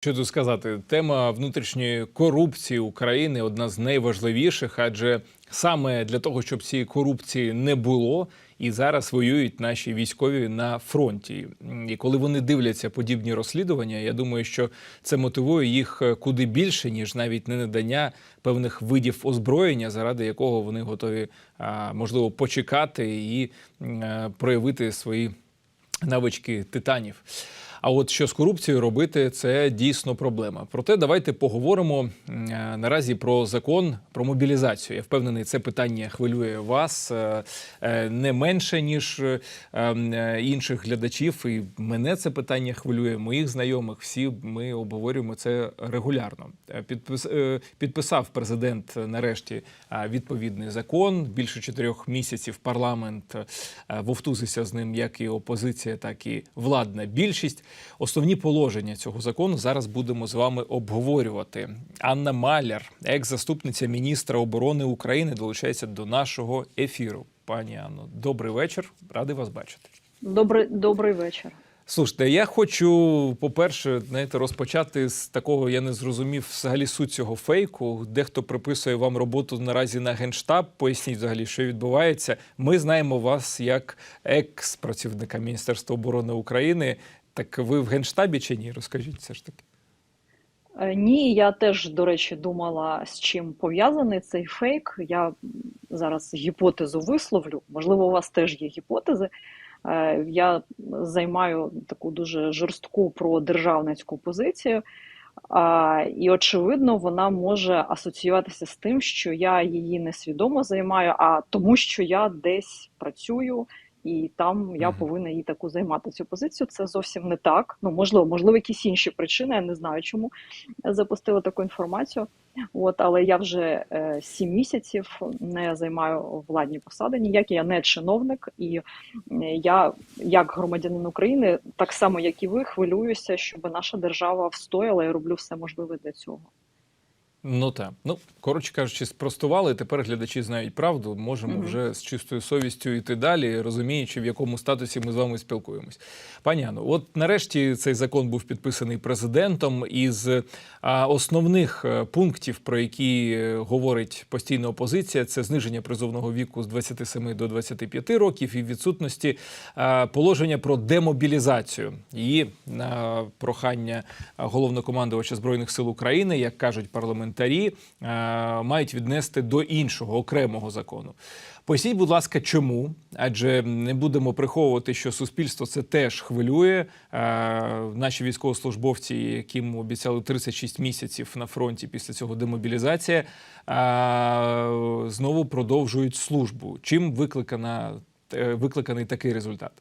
Що тут сказати, тема внутрішньої корупції України одна з найважливіших, адже саме для того, щоб цієї корупції не було, і зараз воюють наші військові на фронті. І коли вони дивляться подібні розслідування, я думаю, що це мотивує їх куди більше, ніж навіть не надання певних видів озброєння, заради якого вони готові можливо почекати і е, проявити свої навички титанів. А от що з корупцією робити, це дійсно проблема. Проте давайте поговоримо е, наразі про закон про мобілізацію. Я впевнений, це питання хвилює вас е, е, не менше ніж е, е, інших глядачів. І мене це питання хвилює моїх знайомих. Всі ми обговорюємо це регулярно. Підпис, підписав президент нарешті відповідний закон. Більше чотирьох місяців парламент вовтузився з ним як і опозиція, так і владна більшість. Основні положення цього закону зараз будемо з вами обговорювати. Анна Маляр, екс-заступниця міністра оборони України, долучається до нашого ефіру. Пані Анно, добрий вечір. Радий вас бачити. Добрий, добрий вечір. Слушайте, я хочу, по-перше, знаєте, розпочати з такого, я не зрозумів взагалі суть цього фейку. Дехто приписує вам роботу наразі на генштаб. Поясніть взагалі, що відбувається. Ми знаємо вас як екс-працівника Міністерства оборони України. Так ви в генштабі чи ні? Розкажіть все ж таки. Е, Ні, я теж, до речі, думала, з чим пов'язаний цей фейк. Я зараз гіпотезу висловлю. Можливо, у вас теж є гіпотези. Е, Я займаю таку дуже жорстку продержавницьку позицію. І очевидно, вона може асоціюватися з тим, що я її несвідомо займаю, а тому, що я десь працюю, і там я повинна її таку займати цю позицію. Це зовсім не так. Ну можливо, можливо, якісь інші причини. Я не знаю, чому запустила таку інформацію. От, але я вже е, місяців не займаю владні посади ніякі. Я не чиновник, і е, я, як громадянин України, так само як і ви, хвилююся, щоб наша держава встояла і роблю все можливе для цього. Ну так. Ну, коротше кажучи, спростували. Тепер глядачі знають правду. Можемо Мгм. вже з чистою совістю йти далі, розуміючи, в якому статусі ми з вами спілкуємось. Пані Анно, от нарешті цей закон був підписаний президентом. Із основних е, пунктів, про які е, говорить постійна опозиція, це зниження призовного віку з 27 до 25 років і відсутності положення про демобілізацію. І прохання головнокомандувача збройних сил України, як кажуть парламентарі, е, мають віднести до іншого окремого закону. Поясніть, будь ласка, чому? Адже не будемо приховувати, що суспільство це теж хвилює. Е, Наші військовослужбовці, яким обіцяли 36 місяців на фронті після цього демобілізація, е, знову продовжують службу. Чим викликана викликаний такий результат?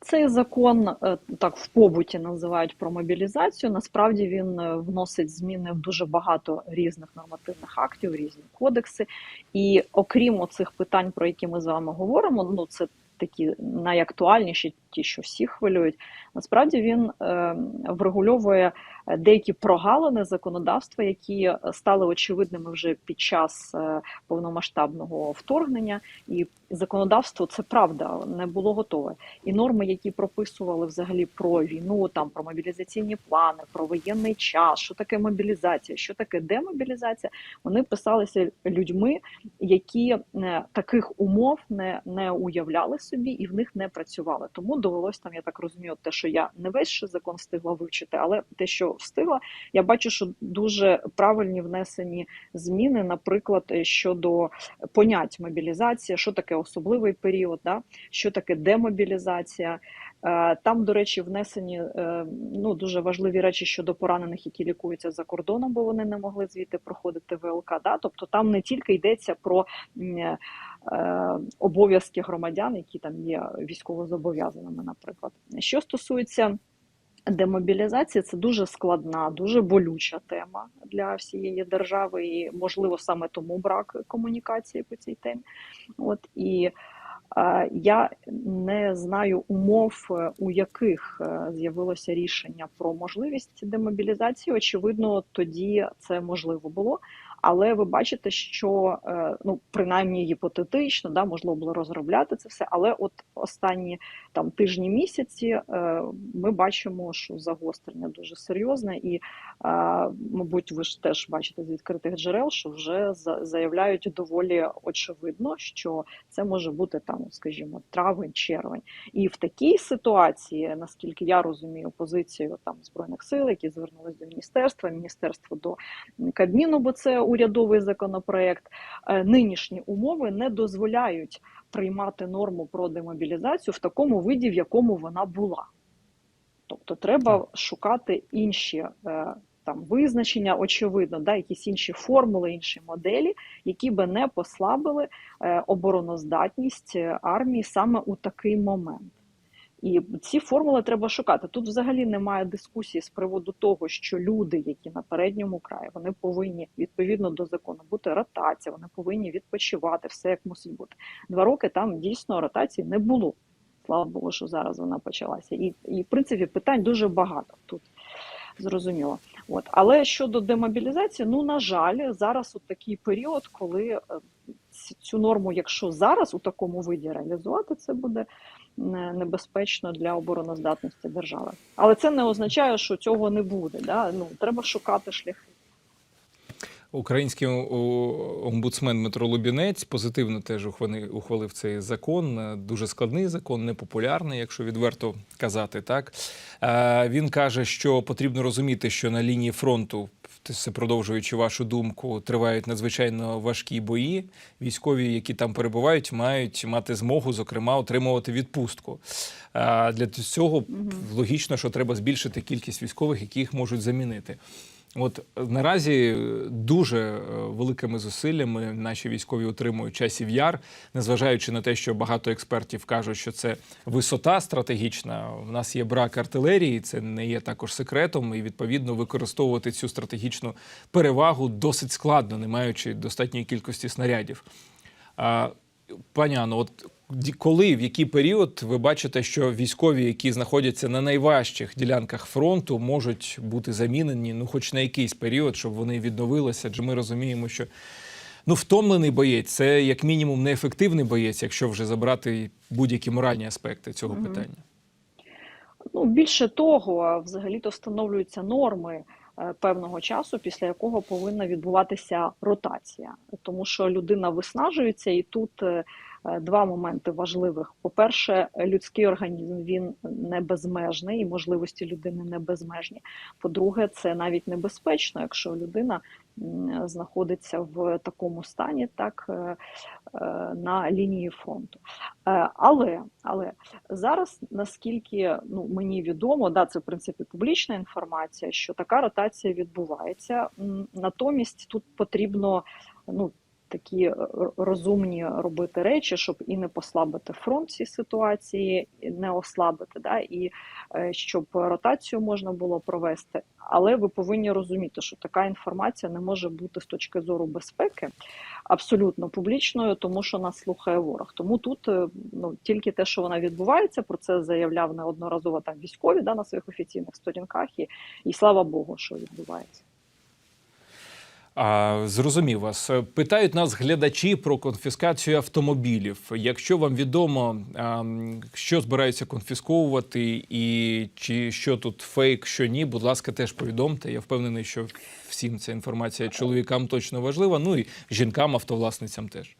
Цей закон е, так в побуті називають про мобілізацію. Насправді він е, вносить зміни в дуже багато різних нормативних актів, різні кодекси. І окрім оцих питань, про які ми з вами говоримо, ну це такі найактуальніші, ті, що всіх хвилюють. Насправді він е, врегульовує деякі прогалини законодавства, які стали очевидними вже під час е, повномасштабного вторгнення. І законодавство це правда не було готове. І норми, які прописували взагалі про війну, там про мобілізаційні плани, про воєнний час, що таке мобілізація, що таке демобілізація, вони писалися людьми, які е, таких умов не, не уявляли собі і в них не працювали. Тому довелось там, я так розумію, те, що я не весь ще закон встигла вивчити, але те, що встигла, я бачу, що дуже правильні внесені зміни, наприклад, е, щодо понять мобілізація, що таке особливий період, да? що таке демобілізація. Е, Там, до речі, внесені е, ну, дуже важливі речі щодо поранених, які лікуються за кордоном, бо вони не могли звідти проходити ВЛК. Да? Тобто там не тільки йдеться про обов'язки громадян, які там є військовозобов'язаними, наприклад. Що стосується Демобілізація це дуже складна, дуже болюча тема для всієї держави, і можливо саме тому брак комунікації по цій темі. От і е, я не знаю умов, е, у яких е, з'явилося рішення про можливість демобілізації. Очевидно, тоді це можливо було. Але ви бачите, що е, ну принаймні гіпотетично, да, можливо було розробляти це все. Але от останні там тижні місяці е, ми бачимо, що загострення дуже серйозне, і е, мабуть, ви ж теж бачите з відкритих джерел, що вже заявляють доволі очевидно, що це може бути там, скажімо, травень, червень. І в такій ситуації, наскільки я розумію, позицію там збройних сил, які звернулись до міністерства, міністерство до Кабміну, бо це урядовий законопроект. е, Нинішні умови не дозволяють приймати норму про демобілізацію в такому виді, в якому вона була. Тобто, треба шукати інші. е, Там визначення, очевидно, да, якісь інші формули, інші моделі, які би не послабили е, обороноздатність армії саме у такий момент. І ці формули треба шукати. Тут взагалі немає дискусії з приводу того, що люди, які на передньому краї, вони повинні відповідно до закону бути ротація, вони повинні відпочивати, все як мусить бути. Два роки там дійсно ротації не було. Слава Богу, що зараз вона почалася. І, і в принципі питань дуже багато тут. Зрозуміло. От. Але щодо демобілізації, ну на жаль, зараз от такий період, коли е, цю норму, якщо зараз у такому виді реалізувати, це буде небезпечно для обороноздатності держави. Але це не означає, що цього не буде. Да? Ну, треба шукати шляхи. Український омбудсмен Дмитро Лубінець позитивно теж ухвали- ухвалив цей закон. Е, Дуже складний закон, непопулярний, якщо відверто казати. Так Е, він каже, що потрібно розуміти, що на лінії фронту, продовжуючи вашу думку, тривають надзвичайно важкі бої. Військові, які там перебувають, мають мати змогу, зокрема, отримувати відпустку. Е, Для цього логічно, що треба збільшити кількість військових, які їх можуть замінити. От е, наразі е, дуже е, великими зусиллями наші військові отримують часів яр, незважаючи на те, що багато експертів кажуть, що це висота стратегічна. У нас є брак артилерії, це не є також секретом, і відповідно використовувати цю стратегічну перевагу досить складно, не маючи достатньої кількості снарядів. Пані Анно, от коли, в який період ви бачите, що військові, які знаходяться на найважчих ділянках фронту, можуть бути замінені, ну, хоч на якийсь період, щоб вони відновилися? Адже ми розуміємо, що ну, втомлений боєць це як мінімум неефективний боєць, якщо вже забрати будь-які моральні аспекти цього Мгм. питання. Ну, більше того, взагалі-то встановлюються норми е, певного часу, після якого повинна відбуватися ротація, тому що людина виснажується, і тут е, два моменти важливих: по-перше, людський організм він не безмежний, і можливості людини не безмежні. По-друге, це навіть небезпечно, якщо людина знаходиться в такому стані, так е, е, на лінії фронту. Е, Але, але зараз, наскільки ну, мені відомо, да, це в принципі публічна інформація, що така ротація відбувається. Натомість тут потрібно ну, такі е, розумні робити речі, щоб і не послабити фронт в цій ситуації, не ослабити, да, і е, щоб ротацію можна було провести. Але ви повинні розуміти, що така інформація не може бути з точки зору безпеки абсолютно публічною, тому що нас слухає ворог. Тому тут е, ну тільки те, що вона відбувається, про це заявляв неодноразово там військові да, на своїх офіційних сторінках, і, і слава Богу, що відбувається. А, зрозумів вас. Питають нас глядачі про конфіскацію автомобілів. Якщо вам відомо, а, що збираються конфісковувати, і чи що тут фейк, що ні, будь ласка, теж повідомте. Я впевнений, що всім ця інформація чоловікам точно важлива. Ну і жінкам, автовласницям теж.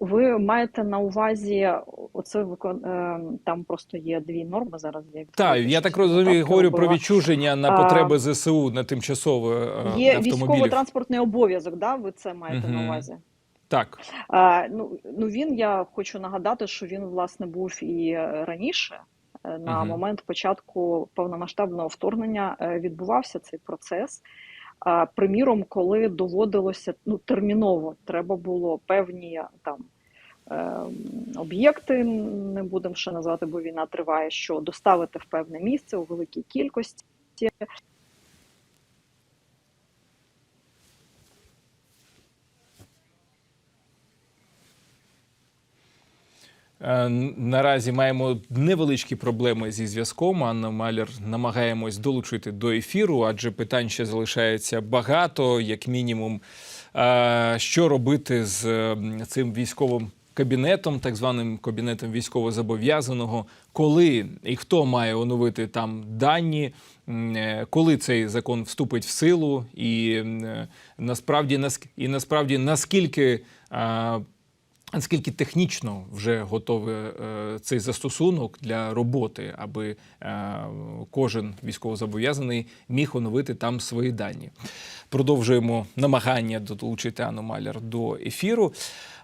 Ви маєте на увазі оце викон... е, там просто є дві норми зараз. Я Так, я так розумію, ставки говорю про відчуження на потреби ЗСУ на тимчасове Є військово-транспортний обов'язок, да? ви це маєте Мгм. на увазі? Так. А, ну, ну він я хочу нагадати, що він власне був і раніше. Е, На Мгм. момент початку повномасштабного вторгнення е, відбувався цей процес. А, приміром, коли доводилося ну терміново, треба було певні там е, об'єкти, не будемо ще назвати, бо війна триває, що доставити в певне місце у великій кількості. Наразі маємо невеличкі проблеми зі зв'язком. Анна Маляр намагаємось долучити до ефіру, адже питань ще залишається багато, як мінімум. Е, Що робити з е, цим військовим кабінетом, так званим кабінетом військовозобов'язаного, коли і хто має оновити там дані, е, коли цей закон вступить в силу, і е, насправді і насправді наскільки. Наскільки технічно вже готовий е, цей застосунок для роботи, аби е, кожен військовозобов'язаний міг оновити там свої дані? Продовжуємо намагання долучити Анну Маляр до ефіру.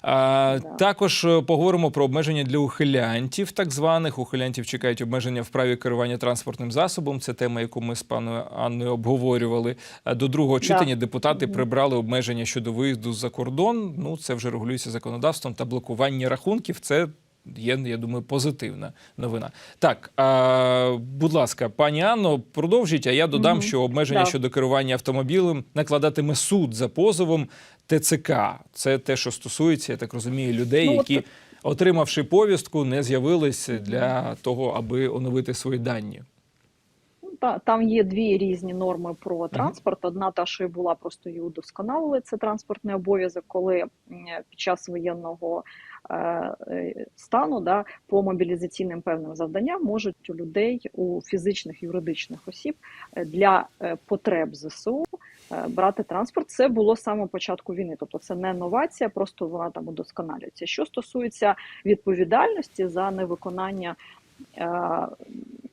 А, Також е, поговоримо про обмеження для ухилянтів, так званих. Ухилянтів чекають обмеження в праві керування транспортним засобом. Це тема, яку ми з паною Анною обговорювали. До другого читання депутати прибрали обмеження щодо виїзду за кордон. Ну це вже регулюється законодавством та блокування рахунків. Це є, я думаю, позитивна новина. Так, а, будь ласка, пані Анно, продовжіть. А я додам, Мгм. що обмеження yeah. щодо керування автомобілем накладатиме суд за позовом ТЦК. Це те, що стосується, я так розумію, людей, Ну, от- які, отримавши повістку, не з'явились для того, аби оновити свої дані. Та, там є дві різні норми про транспорт. Одна та, що і була, просто її удосконалили. Це транспортний обов'язок, коли під час воєнного е, е, стану да, по мобілізаційним певним завданням можуть у людей, у фізичних юридичних осіб е, для потреб ЗСУ брати транспорт. Це було з самого початку війни. Тобто це не новація, просто вона там удосконалюється. Що стосується відповідальності за невиконання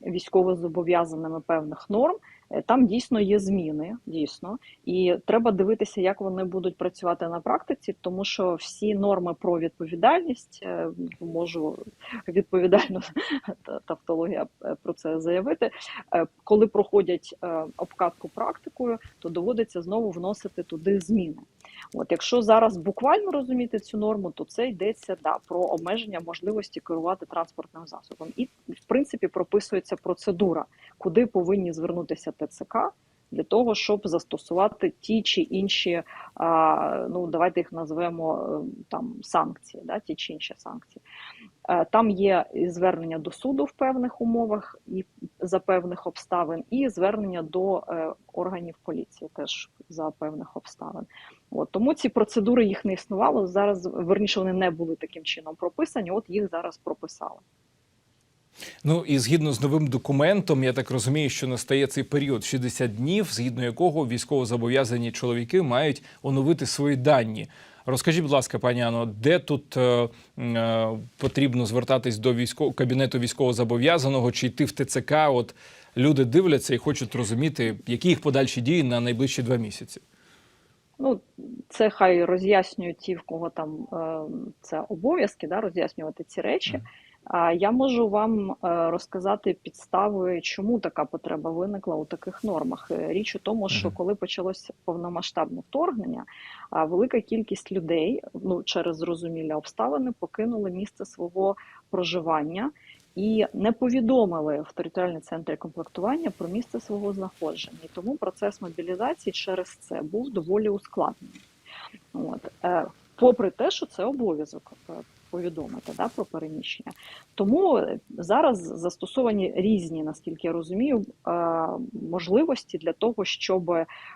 військовозобов'язаними певних норм. е, Там дійсно є зміни, дійсно, і треба дивитися, як вони будуть працювати на практиці, тому що всі норми про відповідальність е, можу відповідально та- тавтологія е, про це заявити. е, Коли проходять е, обкатку практикою, то доводиться знову вносити туди зміни. От якщо зараз буквально розуміти цю норму, то це йдеться да про обмеження можливості керувати транспортним засобом, і в принципі прописується процедура, куди повинні звернутися ТЦК для того, щоб застосувати ті чи інші, ну давайте їх назвемо е, там санкції, да, ті чи інші санкції. Е, Там є звернення до суду в певних умовах і за певних обставин, і звернення до е, органів поліції теж за певних обставин. От тому ці процедури їх не існувало. Зараз верніше вони не були таким чином прописані. От їх зараз прописали. Ну і згідно з новим документом, я так розумію, що настає цей період 60 днів, згідно якого військовозобов'язані чоловіки мають оновити свої дані. Розкажіть, будь ласка, пані Ано, де тут е, е, потрібно звертатись до військов... кабінету військовозобов'язаного чи йти в ТЦК? От люди дивляться і хочуть розуміти, які їх подальші дії на найближчі два місяці. Ну, це хай роз'яснюють ті, в кого там е, це обов'язки, да, роз'яснювати ці речі. Я можу вам е, розказати підстави, чому така потреба виникла у таких нормах. Е, Річ у тому, що коли почалося повномасштабне вторгнення, велика кількість людей, ну через зрозумілі обставини, покинули місце свого проживання і не повідомили в територіальні центри комплектування про місце свого знаходження. І тому процес мобілізації через це був доволі ускладнений. От. Е, попри те, що це обов'язок повідомити да, про переміщення. Тому е, зараз застосовані різні, наскільки я розумію, е, можливості для того, щоб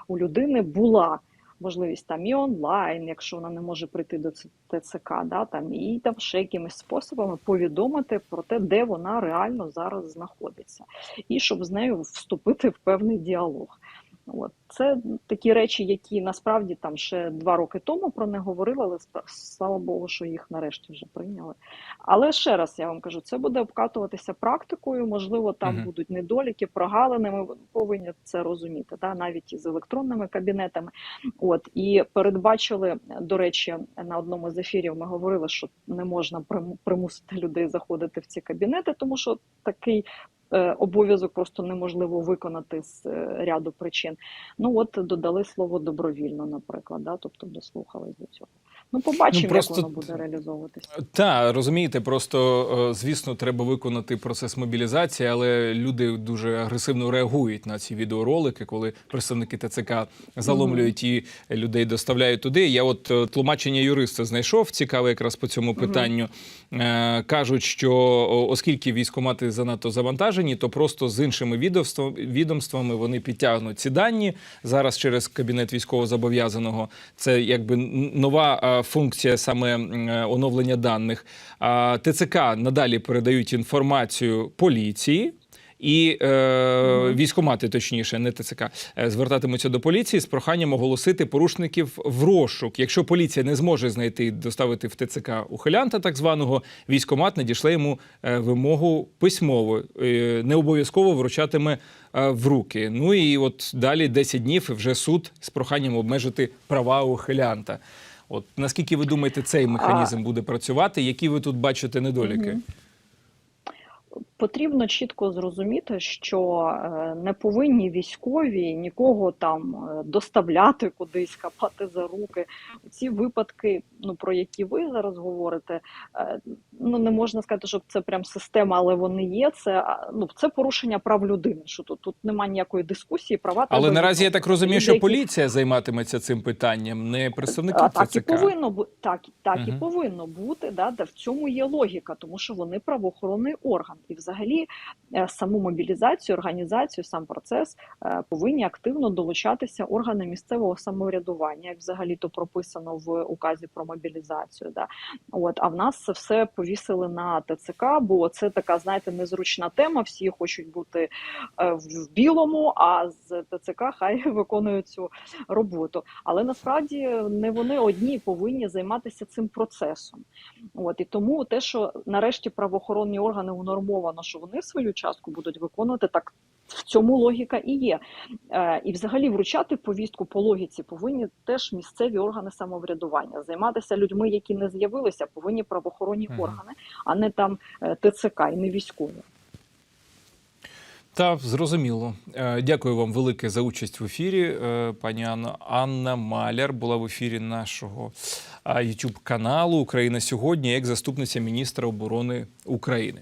у людини була можливість там і онлайн, якщо вона не може прийти до ТЦК, да, там, і там ще якимись способами повідомити про те, де вона реально зараз знаходиться, і щоб з нею вступити в певний діалог. От це такі речі, які насправді там ще два роки тому про не говорили, але слава Богу, що їх нарешті вже прийняли. Але ще раз я вам кажу, це буде обкатуватися практикою. Можливо, там Мгм. будуть недоліки, прогалини. Ми повинні це розуміти, да, навіть із електронними кабінетами. От і передбачили, до речі, на одному з ефірів ми говорили, що не можна примусити людей заходити в ці кабінети, тому що такий. Е, Обов'язок просто неможливо виконати з е, ряду причин. Ну от додали слово добровільно, наприклад, да, тобто дослухались до цього. Ну, побачимо, Ну, просто як воно буде реалізовуватись. Та розумієте, просто е, звісно, треба виконати процес мобілізації, але люди дуже агресивно реагують на ці відеоролики, коли представники ТЦК заломлюють і людей доставляють туди. Я от е, тлумачення юриста знайшов цікаве якраз по цьому питанню. Е, Кажуть, що оскільки військомати занадто завантажені, то просто з іншими відомствами вони підтягнуть ці дані зараз через кабінет військовозобов'язаного. Це якби нова е, функція саме е, оновлення даних. ТЦК надалі передають інформацію поліції. І е, військомати, точніше, не ТЦК, е, звертатимуться до поліції з проханням оголосити порушників в розшук. Якщо поліція не зможе знайти і доставити в ТЦК ухилянта, так званого, військомат надішле йому е, вимогу письмово, не обов'язково вручатиме в руки. Ну і от далі 10 днів і вже суд з проханням обмежити права ухилянта. От наскільки ви думаєте, цей механізм буде працювати? Які ви тут бачите недоліки? Потрібно чітко зрозуміти, що е, не повинні військові нікого там е, доставляти кудись, хапати за руки. Ці випадки, ну про які ви зараз говорите, е, ну не можна сказати, що це прям система, але вони є. Це ну це порушення прав людини. Що тут тут немає ніякої дискусії, права Але треба наразі я так розумію, що які- поліція займатиметься цим питанням, не представники а, так і повинно бути так, так і повинно бути. Да, де в цьому є логіка, тому що вони правоохоронний орган, і взагалі е, саму мобілізацію, організацію, сам процес е, повинні активно долучатися органи місцевого самоврядування, як взагалі то прописано в указі про мобілізацію. Да. От а в нас все повісили на ТЦК, бо це така, знаєте, незручна тема. Всі хочуть бути е, в білому, а з ТЦК хай виконують цю роботу. Але насправді не вони одні повинні займатися цим процесом. От і тому те, що нарешті правоохоронні органи унормовано, що вони свою частку будуть виконувати, так в цьому логіка і є. Е, і взагалі вручати повістку по логіці повинні теж місцеві органи самоврядування. Займатися людьми, які не з'явилися, повинні правоохоронні Мгм. органи, а не там е, ТЦК і не військові. Та зрозуміло. Е, Дякую вам велике за участь в ефірі. Пані Анна Анна Маляр була в ефірі нашого youtube каналу Україна сьогодні як заступниця міністра оборони України.